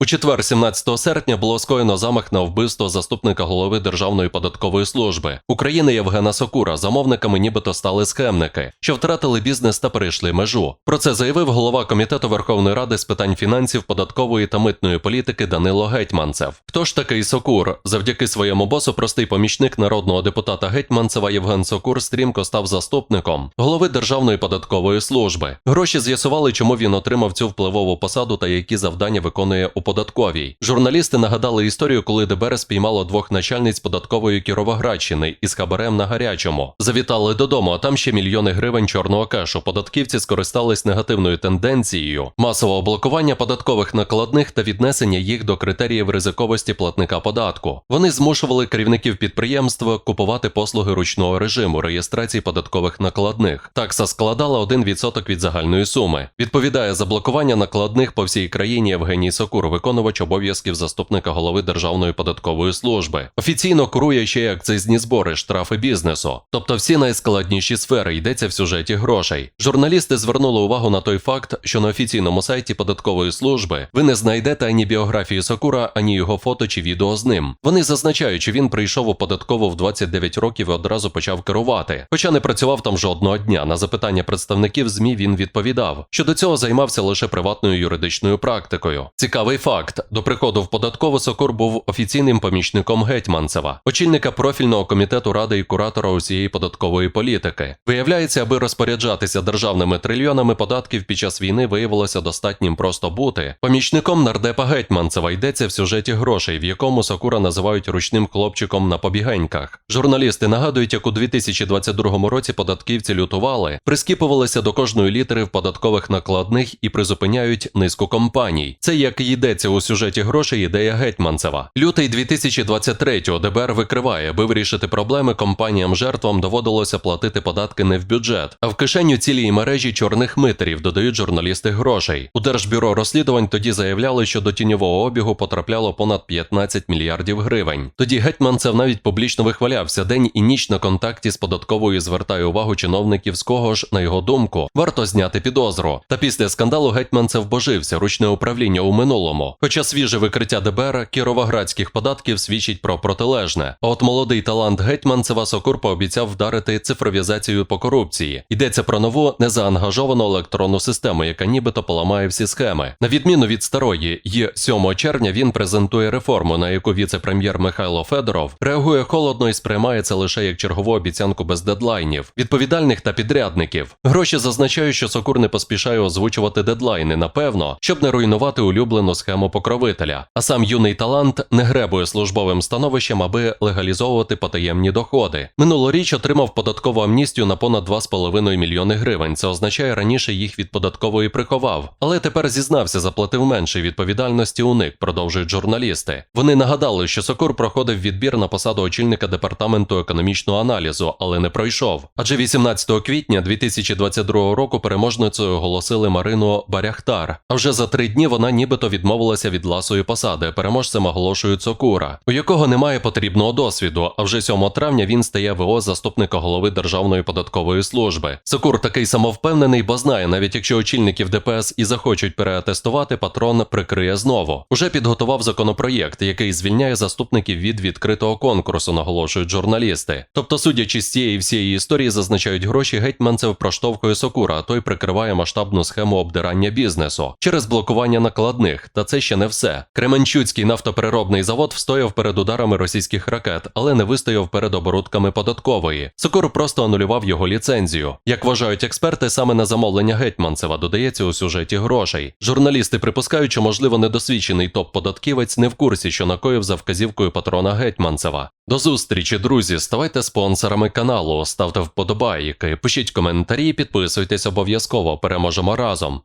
У четвер, 17 серпня, було скоєно замах на вбивство заступника голови Державної податкової служби України Євгена Сокура. Замовниками нібито стали схемники, що втратили бізнес та перейшли межу. Про це заявив голова комітету Верховної Ради з питань фінансів, податкової та митної політики Данило Гетьманцев. Хто ж такий Сокур? Завдяки своєму босу, простий помічник народного депутата Гетьманцева Євген Сокур стрімко став заступником голови Державної податкової служби. Гроші з'ясували, чому він отримав цю впливову посаду та які завдання виконує у податковій. Журналісти нагадали історію, коли ДБР спіймало двох начальниць податкової Кіровоградщини із хабарем на гарячому. Завітали додому, а там ще мільйони гривень чорного кешу. Податківці скористались негативною тенденцією масового блокування податкових накладних та віднесення їх до критеріїв ризиковості платника податку. Вони змушували керівників підприємства купувати послуги ручного режиму реєстрації податкових накладних. Такса складала 1% від загальної суми. Відповідає за блокування накладних по всій країні Євгеній Сокур, виконувач обов'язків заступника голови Державної податкової служби. Офіційно курує ще й акцизні збори, штрафи бізнесу. Тобто всі найскладніші сфери йдеться в сюжеті грошей. Журналісти звернули увагу на той факт, що на офіційному сайті податкової служби ви не знайдете ані біографії Сокура, ані його фото чи відео з ним. Вони зазначають, що він прийшов у податкову в 29 років і одразу почав керувати. Хоча не працював там жодного дня. На запитання представників ЗМІ він відповідав, що до цього займався лише приватною юридичною практикою. Цікавий факт: до приходу в податкову Сокур був офіційним помічником Гетьманцева, очільника профільного комітету ради і куратора усієї податкової політики. Виявляється, аби розпоряджатися державними трильйонами податків під час війни виявилося достатнім просто бути. Помічником нардепа Гетьманцева йдеться в сюжеті грошей, в якому Сокура називають ручним хлопчиком на побігеньках. Журналісти нагадують, як у 2022 році податківці лютували, прискіпувалися до кожної літери в податкових накладних і призупиняють низку компаній. Це як і йдеться у сюжеті грошей ідея Гетьманцева. Лютий 2023-го ДБР викриває, аби вирішити проблеми, компаніям жертвам доводилося платити податки не в бюджет, а в кишеню цілій мережі чорних митерів, додають журналісти грошей. У Держбюро розслідувань тоді заявляли, що до тіньового обігу потрапляло понад 15 мільярдів гривень. Тоді Гетьманцев навіть публічно вихвалявся день і ніч на контакті з податковою звертає увагу чиновників з кого ж, на його думку, варто зняти підозру. Та після скандалу Гетьманцев божився ручне управління у минулому. Хоча свіже викриття ДБР кіровоградських податків свідчить про протилежне. А от молодий талант Гетьманцева Сокур пообіцяв вдарити цифровізацію по корупції. Йдеться про нову незаангажовану електронну систему, яка нібито поламає всі схеми. На відміну від старої, і 7 червня він презентує реформу, на яку віце-прем'єр Михайло Федоров реагує холодно і сприймає це лише як чергову обіцянку без дедлайнів, відповідальних та підрядників. Гроші зазначають, що Сокур не поспішає озвучувати дедлайни, напевно, щоб не руйнувати улюблену схему покровителя. А сам юний талант не гребує службовим становищем, аби легалізовувати потаємні доходи. Минулоріч отримав податкову амністію на понад 2,5 мільйони гривень. Це означає, раніше їх від податкової приховав, але тепер зізнався, заплатив менше відповідальності уник, продовжують журналісти. Вони нагадали, що Сокур проходив відбір на посаду очільника департаменту економічного аналізу, але не пройшов. Адже 18 квітня 2022 року переможницею оголосили Марину Баряхтар. А вже за три дні вона нібито відмовилася від ласої посади. Переможцем оголошують Сокура, у якого немає потрібного досвіду. А вже 7 травня він стає ВО заступника голови Державної податкової служби. Сокур такий самовпевнений, бо знає, навіть якщо очільників ДПС і захочуть переатестувати, патрон прикриє знову. Уже підготував законопроєкт, який звільняє заступників від відкритого конкурсу, наголошують журналісти. Тобто, судячи з цієї всієї історії, зазначають гроші, гетьманцев проштовхує Сокура, а той прикриває масштабну схему обдирання бізнесу через блокування накладних. Та це ще не все. Кременчуцький нафтопереробний завод встояв перед ударами російських ракет, але не вистояв перед оборудками податкової. Сокур просто анулював його ліцензію. Як вважають експерти, саме на замовлення Гетьманцева додається у сюжеті грошей. Журналісти припускають, що можливо недосвідчений топ-податківець не в курсі, що накоїв за вказівкою патрона Гетьманцева. До зустрічі, друзі. Ставайте спонсорами каналу, ставте вподобайки, пишіть коментарі, підписуйтесь обов'язково. Переможемо разом.